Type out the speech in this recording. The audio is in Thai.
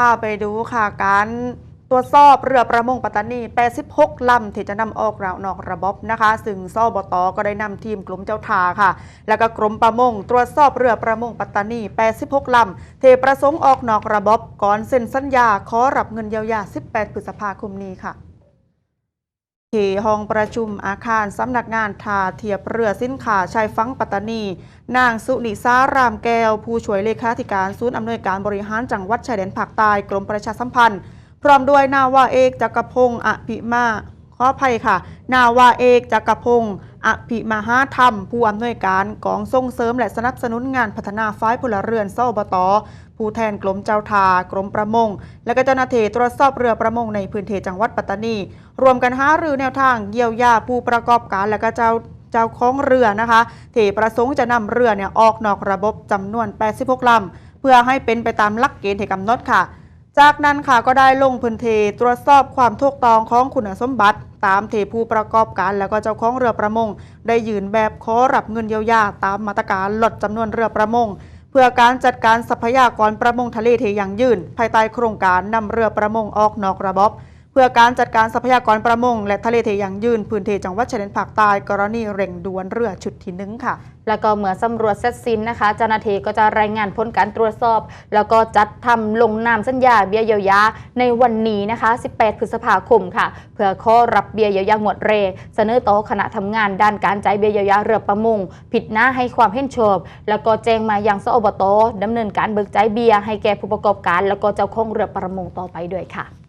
พาไปดูค่ะการตรวจสอบเรือประมงปัตตานี 86 ลำที่จะนำออกเรานอกระบบนะคะ ซึ่งซอบตก็ได้นำทีมกลุ่มเจ้าทาค่ะ แล้วก็กลุ่มประมงตรวจสอบเรือประมงปัตตานี 86 ลำเทประสงค์ออกนอกระบบก่อนเซ็นสัญญาขอรับเงินเยียวยา 18 พฤษภาคมนี้ค่ะ ที่ห้องประชุมอาคารสำนักงานทาเทียบเรือสินค้าชายฟังปัตตานี นางสุนิสารามแก้ว ผู้ช่วยเลขาธิการศูนย์อำนวยการบริหารจังหวัดชายแดนภาคใต้กรมประชาสัมพันธ์ พร้อมด้วยนาวาเอกจักรพงศ์อภิมา ขออภัยค่ะ นาวาเอกจักรพงศ์ อภิมหาธรรม ผู้อำนวยการกองส่งเสริมและสนับสนุนงานพัฒนาฝ่ายพลเรือนสอบตผู้แทนกรมเจ้าทากรมประมง และก็เจ้าหน้าที่ตรวจสอบเรือประมงในพื้นที่จังหวัดปัตตานี รวมกันหารือแนวทางเยียวยาผู้ประกอบการและก็เจ้าเจ้าของเรือนะคะที่ประสงค์จะนำเรือเนี่ยออกนอกระบบจำนวน 86ลำเพื่อให้เป็นไปตามหลักเกณฑ์ที่กำหนดค่ะ จากนั้นค่ะก็ได้ลงพื้นที่ตรวจสอบความถูกต้องของคุณสมบัติ ตามที่ผู้ประกอบการและก็เจ้าของเรือประมง ได้ยืนแบบขอรับเงินเยียวยาตามมาตรการลดจำนวนเรือประมง เพื่อการจัดการทรัพยากรประมงทะเลที่ยั่งยืน ภายใต้โครงการนำเรือประมงออกนอกระบบ เพื่อการจัดการทรัพยากรประมง และทะเลเทยังยืนพื้นที่จังหวัดชายแดนภาคใต้กรณีเร่งด่วนเรือชุดที่หนึ่งค่ะ แล้วก็เมื่อสำรวจเสร็จสิ้นนะคะเจ้าหน้าที่ก็จะรายงานผลการตรวจสอบ แล้วก็จัดทำลงนามสัญญาเบี้ยเยียวยาในวันนี้นะคะ 18 พฤษภาคมค่ะ เพื่อข้อรับเบี้ยเยียวยางวดเร เสนอต่อคณะทำงานด้านการจ่ายเบี้ยเยียวยาเรือประมง ผิดหน้าให้ความเห็นชอบ แล้วก็แจ้งมายังสอบตดำเนินการเบิกจ่ายเบี้ยให้แก่ผู้ประกอบการ แล้วก็เจ้าของเรือประมงต่อไปด้วยค่ะ